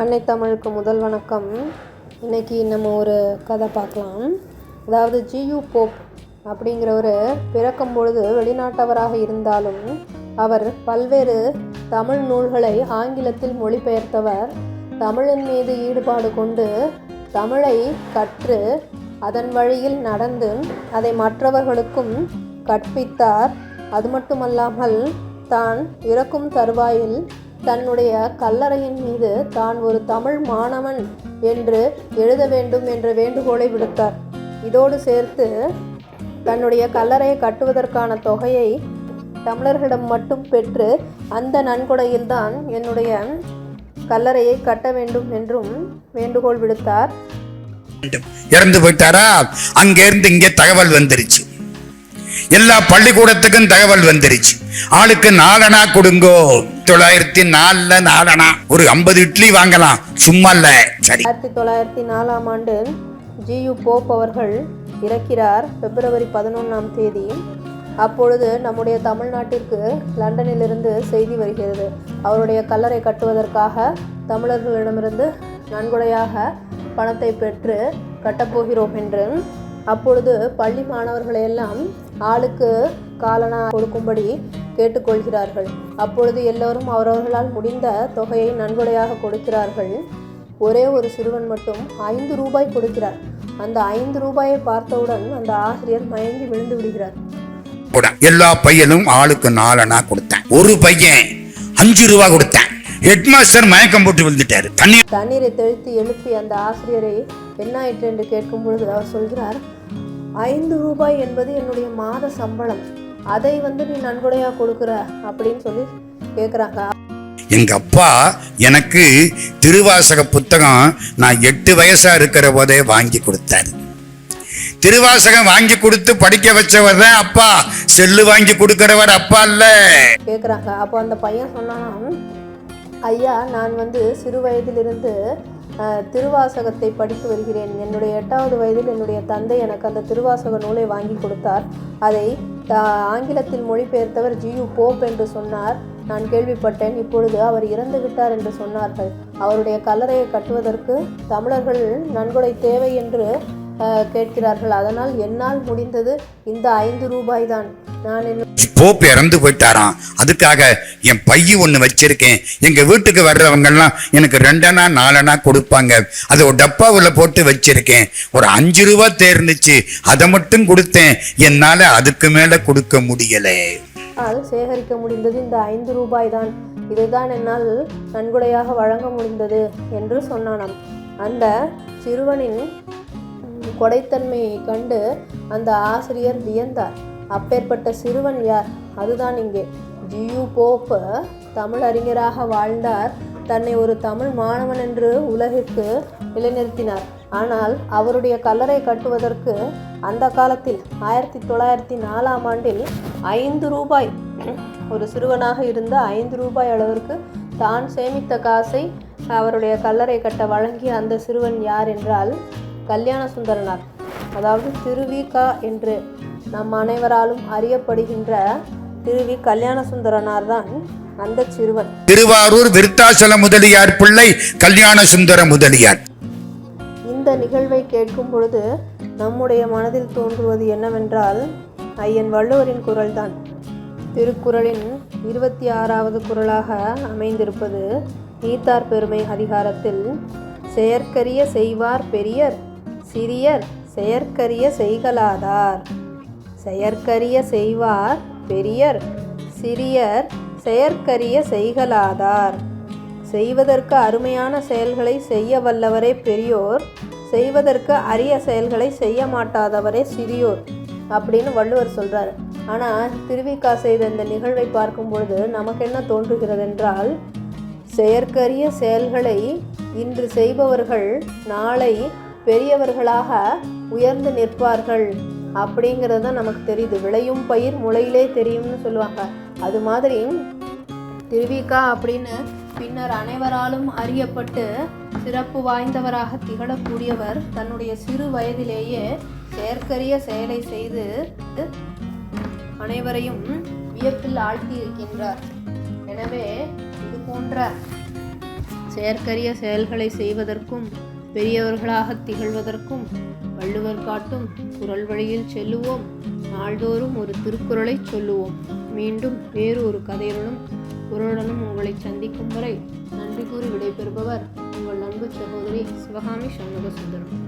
அன்னை தமிழுக்கு முதல் வணக்கம். இன்னைக்கு நம்ம ஒரு கதை பார்க்கலாம். அதாவது ஜியு போப் அப்படிங்கிறவர் பிறக்கும் பொழுது வெளிநாட்டவராக இருந்தாலும் அவர் பல்வேறு தமிழ் நூல்களை ஆங்கிலத்தில் மொழிபெயர்த்தவர். தமிழின் மீது ஈடுபாடு கொண்டு தமிழை கற்று அதன் வழியில் நடந்து அதை மற்றவர்களுக்கும் கற்பித்தார். அது மட்டுமல்லாமல் தான் இறக்கும் தருவாயில் தன்னுடைய கல்லறையின் மீது தான் ஒரு தமிழ் மாணவன் என்று எழுத வேண்டும் என்ற வேண்டுகோளை விடுத்தார். இதோடு சேர்த்து தன்னுடைய கல்லறையை கட்டுவதற்கான தொகையை தமிழர்களிடம் மட்டும் பெற்று அந்த நன்கொடையில்தான் என்னுடைய கல்லறையை கட்ட வேண்டும் என்றும் வேண்டுகோள் விடுத்தார். இறந்து போயிட்டாரா? அங்கேருந்து இங்கே தகவல் வந்துருச்சு. எல்லா பள்ளிக்கூடத்துக்கும் தகவல் வந்துருச்சு. ஆளுக்கு நாலனா கொடுங்கோ. தொள்ளாயிரத்தி நாலுல நாலனா. ஒரு ஐம்பது இட்லி வாங்கலாம். சும்மா இல்ல. சரி. ஆயிரத்தி தொள்ளாயிரத்தி நாலாம் ஆண்டு ஜியு போப் அவர்கள் இறக்கிறார் பிப்ரவரி பதினொன்றாம் தேதி. அப்பொழுது நம்முடைய தமிழ்நாட்டிற்கு லண்டனிலிருந்து செய்தி வருகிறது. அவருடைய கல்லறை கட்டுவதற்காக தமிழர்களிடமிருந்து நன்கொடையாக பணத்தை பெற்று கட்டப்போகிறோம் என்று அப்பொழுது பள்ளி மாணவர்களை எல்லாம் ஆளுக்கு காலனா கொடுக்கும்படி கேட்டுக்கொள்கிறார்கள். அப்பொழுது எல்லோரும் அவரவர்களால் முடிந்த தொகையை நன்கொடையாக கொடுக்கிறார்கள். ஒரே ஒரு சிறுவன் மட்டும் ஐந்து ரூபாய் கொடுக்கிறார். அந்த ஐந்து ரூபாயை பார்த்தவுடன் அந்த ஆசிரியர் மயங்கி விழுந்து விடுகிறார். கூட எல்லா பையனும் ஆளுக்கு நாலனா கொடுத்தேன். ஒரு பையன் அஞ்சு ரூபா கொடுத்தேன். ஹெட்மாஸ்டர் மயக்கம் போட்டு விழுந்துட்டாரு. தண்ணி தண்ணீரை தெளித்து எழுப்பி அந்த ஆசிரியரை என்ன ஆயிற்று என்று கேட்கும் பொழுது அவர் சொல்கிறார் ஐந்து ரூபாய் என்பது என்னுடைய மாத சம்பளம். அதை வந்து நீ நன்கொடையாக கொடுக்குற அப்படின்னு சொல்லி கேட்குறாங்க. எங்க அப்பா எனக்கு திருவாசக புத்தகம் நான் எட்டு வயசா இருக்கிற போதே வாங்கி கொடுத்தாரு. திருவாசகம் வாங்கி கொடுத்து படிக்க வச்சவர் தான் அப்பா. செல்லு வாங்கி கொடுக்கிறவர் அப்பா இல்ல கேட்குறாங்க. அப்போ அந்த பையன் சொன்னான் ஐயா நான் வந்து சிறு வயதிலிருந்து திருவாசகத்தை படித்து வருகிறேன். என்னுடைய எட்டாவது வயதில் என்னுடைய தந்தை எனக்கு அந்த திருவாசக நூலை வாங்கி கொடுத்தார். அதை ஆங்கிலத்தில் மொழிபெயர்த்தவர் ஜியு போப் என்று சொன்னார். நான் கேள்விப்பட்டேன். இப்பொழுது அவர் இறந்து விட்டார் என்று சொன்னார்கள். அவருடைய கல்லறையை கட்டுவதற்கு தமிழர்கள் நன்கொடை தேவை என்று கேட்கிறார்கள். அதனால் என்னால் முடிந்தது இந்த ஐந்து ரூபாய் தான் போப் இறந்து போயிட்டாராம் அதுக்காக என் பைய ஒண்ணு வச்சிருக்கேன். எங்க வீட்டுக்கு வர்றவங்க எல்லாம் எனக்கு ரெண்டனா நாலனா கொடுப்பாங்க. அதை ஒரு டப்பாவுல போட்டு வச்சிருக்கேன். ஒரு அஞ்சு ரூபா தேர்ந்துச்சு. அதை மட்டும் கொடுத்தேன். என்னால அதுக்கு மேல கொடுக்க முடியல. என்னால் சேகரிக்க முடிந்தது. இந்த ஐந்து ரூபாய் தான் இதுதான் என்னால் நன்கொடையாக வழங்க முடிந்தது என்று சொன்னானாம். அந்த சிறுவனின் கொடைத்தன்மையை கண்டு அந்த ஆசிரியர் வியந்தார். அப்பேற்பட்ட சிறுவன் யார்? அதுதான் இங்கே. ஜியு போப் தமிழறிஞராக வாழ்ந்தார். தன்னை ஒரு தமிழ் மாணவன் என்று உலகிற்கு நிலைநிறுத்தினார். ஆனால் அவருடைய கல்லறை கட்டுவதற்கு அந்த காலத்தில் ஆயிரத்தி தொள்ளாயிரத்தி நாலாம் ஆண்டில் ஐந்து ரூபாய் ஒரு சிறுவனாக இருந்த ஐந்து ரூபாய் அளவிற்கு தான் சேமித்த காசை அவருடைய கல்லறை கட்ட வழங்கிய அந்த சிறுவன் யார் என்றால் கல்யாண சுந்தரனார். அதாவது திருவிகா என்று நம் அனைவராலும் அறியப்படுகின்ற திருவி கல்யாண சுந்தரனார் தான் அந்த சிறுவன். திருவாரூர் விருத்தாசல முதலியார் பிள்ளை கல்யாண சுந்தர முதலியார். இந்த நிகழ்வை கேட்கும் பொழுது நம்முடைய மனதில் தோன்றுவது என்னவென்றால் ஐயன் வள்ளுவரின் குரல்தான். திருக்குறளின் இருபத்தி ஆறாவது குறளாக அமைந்திருப்பது நீத்தார் பெருமை அதிகாரத்தில் செயற்கரிய செய்வார் பெரியர் சிறியர் செயற்கரிய செய்கலாதார் செயற்கரிய செய்வார் பெரியர் சிறியர் செயற்கரிய செய்கலாதார் செய்வதற்கு அருமையான செயல்களை செய்ய வல்லவரே பெரியோர் செய்வதற்கு அரிய செயல்களை செய்ய மாட்டாதவரே சிறியோர் அப்படின்னு வள்ளுவர் சொல்கிறார் ஆனால் திருவிக்கா செய்த இந்த நிகழ்வை பார்க்கும் பொழுது நமக்கு என்ன தோன்றுகிறது என்றால் செயற்கரிய செயல்களை இன்று செய்பவர்கள் நாளை பெரியவர்களாக உயர்ந்து நிற்பார்கள். அப்படிங்கிறது தான் நமக்கு தெரியுது. விளையும் பயிர் முளையிலே தெரியும்னு சொல்லுவாங்க. அது மாதிரி திருவிக்கா அப்படின்னு பின்னர் அனைவராலும் அறியப்பட்டு சிறப்பு வாய்ந்தவராக திகழக்கூடியவர் தன்னுடைய சிறு வயதிலேயே செயற்கரிய செயலை செய்து அனைவரையும் வியப்பில் ஆழ்த்தி இருக்கின்றார். எனவே இது போன்ற செயற்கரிய செயல்களை செய்வதற்கும் பெரியவர்களாக திகழ்வதற்கும் வள்ளுவர் காட்டும் குரல் வழியில் செல்லுவோம். நாள்தோறும் ஒரு திருக்குறளை சொல்லுவோம். மீண்டும் வேறு ஒரு கதையுடனும் குரலுடனும் உங்களை சந்திக்கும் வரை நன்றி கூறி விடைபெறுபவர் உங்கள் அன்பு சகோதரி சிவகாமி சண்முக சுந்தரம்